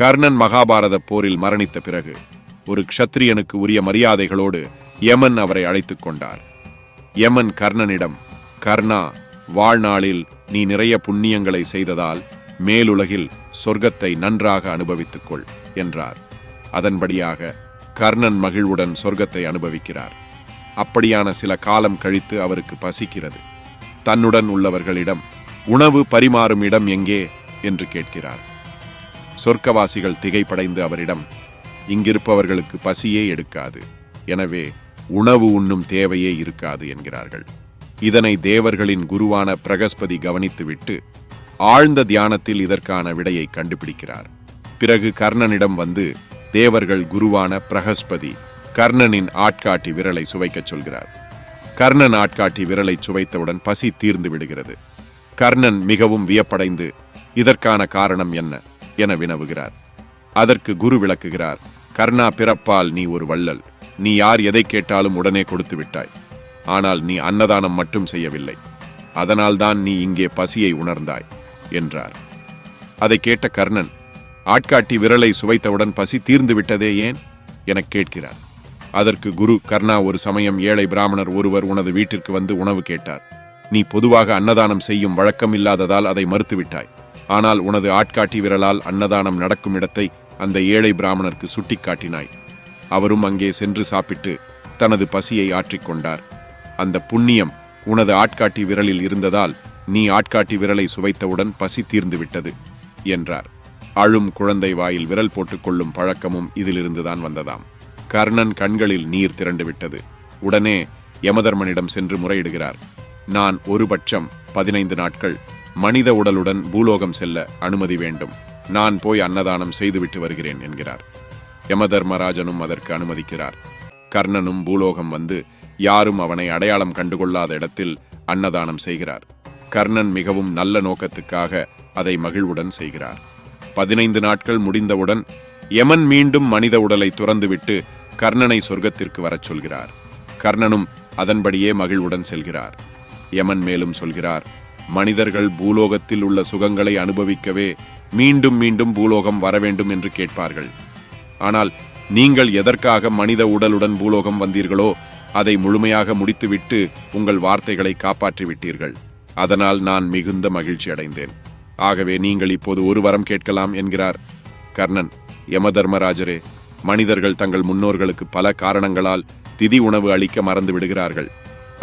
கர்ணன் மகாபாரத போரில் மரணித்த பிறகு ஒரு க்ஷத்திரியனுக்கு உரிய மரியாதைகளோடு யமன் அவரை அழைத்துக் கொண்டார். யமன் கர்ணனிடம் கர்ணா வாழ்நாளில் நீ நிறைய புண்ணியங்களை செய்ததால் மேலுலகில் சொர்க்கத்தை நன்றாக அனுபவித்துக்கொள் என்றார். அதன்படியாக கர்ணன் மகிழ்வுடன் சொர்க்கத்தை அனுபவிக்கிறார். அப்படியான சில காலம் கழித்து அவருக்கு பசிக்கிறது. தன்னுடன் உள்ளவர்களிடம் உணவு பரிமாறும் இடம் எங்கே? என்று கேட்கிறார். சொர்க்கவாசிகள் திகைப்படைந்து அவரிடம் இங்கிருப்பவர்களுக்கு பசியே எடுக்காது. எனவே உணவு உண்ணும் தேவையே இருக்காது என்கிறார்கள். இதனை தேவர்களின் குருவான பிரகஸ்பதி கவனித்துவிட்டு ஆழ்ந்த தியானத்தில் இதற்கான விடையை கண்டுபிடிக்கிறார். பிறகு கர்ணனிடம் வந்து தேவர்கள் குருவான பிரகஸ்பதி கர்ணனின் ஆட்காட்டி விரலை சுவைக்கச் சொல்கிறார். கர்ணன் ஆட்காட்டி விரலை சுவைத்தவுடன் பசி தீர்ந்து விடுகிறது. கர்ணன் மிகவும் வியப்படைந்து இதற்கான காரணம் என்ன? என வினவுகிறார். அதற்கு குரு விளக்குகிறார் கர்ணா பிறப்பால் நீ ஒரு வள்ளல். நீ யார் எதை கேட்டாலும் உடனே கொடுத்து விட்டாய். ஆனால் நீ அன்னதானம் மட்டும் செய்யவில்லை. அதனால்தான் நீ இங்கே பசியை உணர்ந்தாய் என்றார். அதை கேட்ட கர்ணன் ஆட்காட்டி விரலை சுவைத்தவுடன் பசி தீர்ந்து விட்டதே ஏன்? எனக் கேட்கிறார். அதற்கு குரு கர்ணா ஒரு சமயம் ஏழை பிராமணர் ஒருவர் உனது வீட்டிற்கு வந்து உணவு கேட்டார். நீ பொதுவாக அன்னதானம் செய்யும் வழக்கம் இல்லாததால் அதை மறுத்துவிட்டாய் ஆனால் உனது ஆட்காட்டி விரலால் அன்னதானம் நடக்கும் இடத்தை அந்த ஏழை பிராமணருக்கு சுட்டிக்காட்டினாய். அவரும் அங்கே சென்று சாப்பிட்டு தனது பசியை ஆற்றிக்கொண்டார் அந்த புண்ணியம் உனது ஆட்காட்டி விரலில் இருந்ததால் நீ ஆட்காட்டி விரலை சுவைத்தவுடன் பசி தீர்ந்துவிட்டது என்றார். அழும் குழந்தை வாயில் விரல் போட்டுக்கொள்ளும் பழக்கமும் இதிலிருந்துதான் வந்ததாம். கர்ணன் கண்களில் நீர் திரண்டுவிட்டது உடனே யமதர்மனிடம் சென்று முறையிடுகிறார். நான் ஒரு பட்சம் பதினைந்து நாட்கள் மனித உடலுடன் பூலோகம் செல்ல அனுமதி வேண்டும். நான் போய் அன்னதானம் செய்துவிட்டு வருகிறேன் என்கிறார். யமதர்மராஜனும் அதற்கு அனுமதிக்கிறார். கர்ணனும் பூலோகம் வந்து யாரும் அவனை அடையாளம் கண்டுகொள்ளாத இடத்தில் அன்னதானம் செய்கிறார். கர்ணன் மிகவும் நல்ல நோக்கத்துக்காக அதை மகிழ்வுடன் செய்கிறார். பதினைந்து நாட்கள் முடிந்தவுடன் யமன் மீண்டும் மனித உடலை துறந்துவிட்டு கர்ணனை சொர்க்கத்திற்கு வரச் சொல்கிறார். கர்ணனும் அதன்படியே மகிழ்வுடன் செல்கிறார். யமன் மேலும் சொல்கிறார் மனிதர்கள் பூலோகத்தில் உள்ள சுகங்களை அனுபவிக்கவே மீண்டும் மீண்டும் பூலோகம் வர வேண்டும் என்று கேட்பார்கள். ஆனால் நீங்கள் எதற்காக மனித உடலுடன் பூலோகம் வந்தீர்களோ அதை முழுமையாக முடித்துவிட்டு உங்கள் வார்த்தைகளை காப்பாற்றிவிட்டீர்கள். அதனால் நான் மிகுந்த மகிழ்ச்சி அடைந்தேன். ஆகவே நீங்கள் இப்போது ஒரு வரம் கேட்கலாம் என்கிறார் கர்ணன். யமதர்மராஜரே மனிதர்கள் தங்கள் முன்னோர்களுக்கு பல காரணங்களால் திதி உணவு அளிக்க மறந்து விடுகிறார்கள்.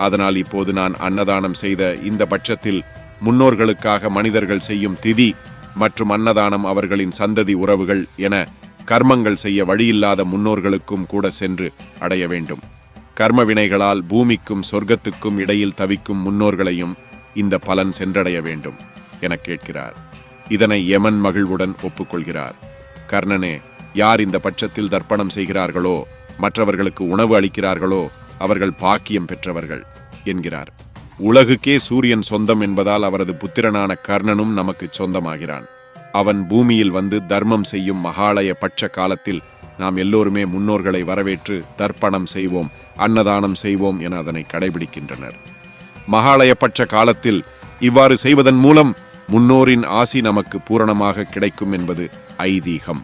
அதனால் இப்போது நான் அன்னதானம் செய்த இந்த பட்சத்தில் முன்னோர்களுக்காக மனிதர்கள் செய்யும் திதி மற்றும் அன்னதானம் அவர்களின் சந்ததி உறவுகள் என கர்மங்கள் செய்ய வழியில்லாத முன்னோர்களுக்கும் கூட சென்று அடைய வேண்டும். கர்ம வினைகளால் பூமிக்கும் சொர்க்கத்துக்கும் இடையில் தவிக்கும் முன்னோர்களையும் இந்த பலன் சென்றடைய வேண்டும் என கேட்கிறார். இதனை யமன் மகிழ்வுடன் ஒப்புக்கொள்கிறார். கர்ணனே யார் இந்த பட்சத்தில் தர்ப்பணம் செய்கிறார்களோ மற்றவர்களுக்கு உணவு அளிக்கிறார்களோ அவர்கள் பாக்கியம் பெற்றவர்கள் என்கிறார். உலகுக்கே சூரியன் சொந்தம் என்பதால் அவரது புத்திரனான கர்ணனும் நமக்கு சொந்தமாகிறான். அவன் பூமியில் வந்து தர்மம் செய்யும் மகாலய பட்ச காலத்தில் நாம் எல்லோருமே முன்னோர்களை வரவேற்று தர்ப்பணம் செய்வோம் அன்னதானம் செய்வோம் என அதனை கடைபிடிக்கின்றனர். மகாலய பட்ச காலத்தில் இவ்வாறு செய்வதன் மூலம் முன்னோரின் ஆசி நமக்கு பூரணமாக கிடைக்கும் என்பது ஐதீகம்.